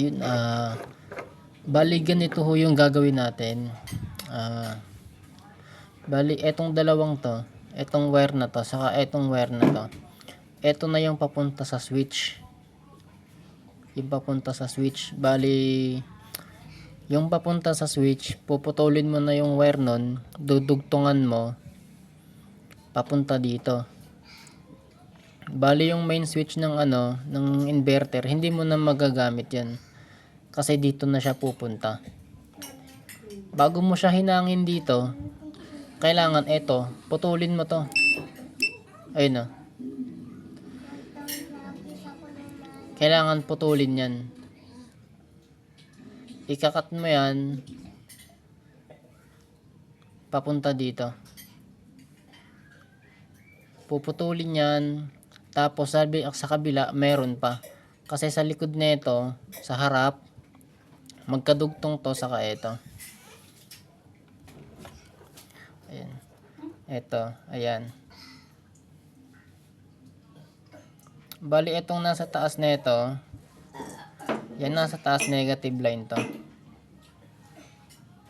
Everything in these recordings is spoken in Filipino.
ayun, ah, bali ganito ho yung gagawin natin. Ah, bali, etong dalawang to, etong wire na to, saka etong wire na to. Eto na yung papunta sa switch. Yung papunta sa switch. Bali, yung papunta sa switch, puputulin mo na yung wire nun, dudugtungan mo, papunta dito. Bali yung main switch ng ano, ng inverter, hindi mo na magagamit yan. Kasi dito na siya pupunta. Bago mo siya hinangin dito, kailangan eto, putulin mo to. Ayun o. Kailangan putulin yan. Ikakat mo yan, papunta dito. Puputulin yan, tapos sabi sa kabila, meron pa. Kasi sa likod nito, sa harap, magkadugtong to saka ito. Ayan. Ito, ayan. Bali, itong nasa taas nito, yan nasa taas negative line to.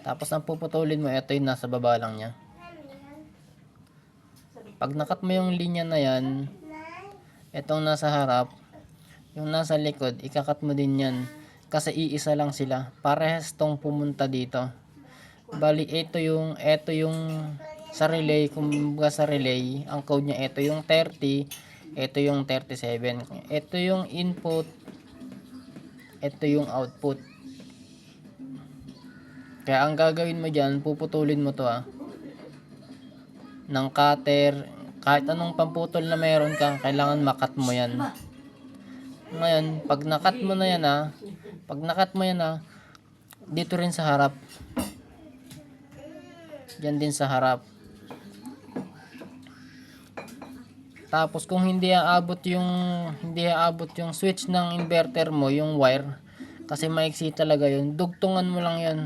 Tapos ang puputulin mo, ito yung nasa baba lang niya. Pag nakat mo yung linya na yan, itong nasa harap, yung nasa likod, ikakat mo din yan. Kasi iisa lang sila. Parehas tong pumunta dito. Bali, ito yung, ito yung sa relay, kumbaga sa relay, ang code niya, ito yung 30, ito yung 37. Ito yung input, ito yung output. Kaya ang gagawin mo dyan, puputulin mo to ah. Ng cutter, kahit anong pamputol na meron ka, kailangan makat mo yan. Ngayon, pag nakat mo na yan ah, pag nakat mo yan ah, dito rin sa harap. Yan din sa harap. Tapos kung hindi aabot yung hindi aabot yung switch ng inverter mo, yung wire, kasi maiksi talaga yun, dugtungan mo lang yan.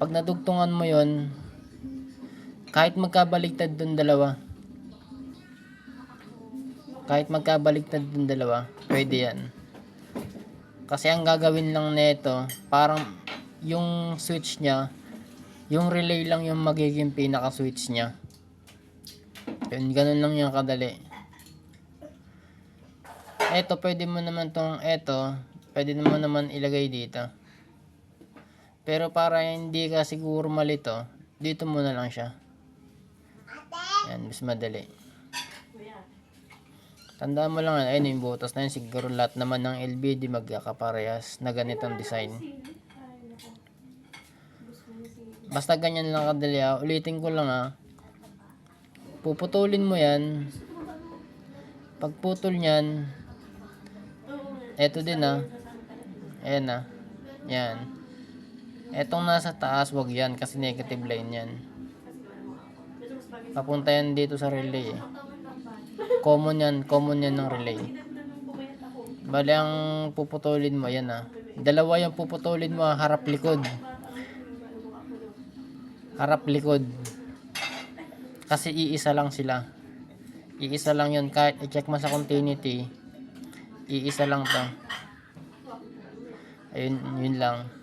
Pag nadugtungan mo yun, kahit magkabaligtad dun dalawa, kahit magkabaligtad dun dalawa, pwede yan. Kasi ang gagawin lang nito, parang yung switch niya, yung relay lang yung magiging pinaka-switch niya. Yun, ganun lang yung kadali. Eto, pwede mo naman tong eto, pwede mo naman ilagay dito. Pero para hindi ka siguro malito, dito mo na lang siya. Yan, mas madali. Tandaan mo lang, ayun yung butas na yun, siguro lahat naman ng LBD magkakaparehas na ganitong design. Basta ganyan lang kadali ah. Ulitin ko lang ah. Puputulin mo yan. Pagputol niyan, eto din ah. Ayan ah. Yan. Etong nasa taas, wag yan kasi negative line yan. Papunta yan dito sa relay eh. Common yan, common yan ng relay. Bali ang puputulin mo, yan ah. Dalawa yung puputulin mo, ah, harap likod. Harap likod. Kasi iisa lang sila. Iisa lang yun. Kahit i-check mo sa continuity, iisa lang to. Ayun, yun lang.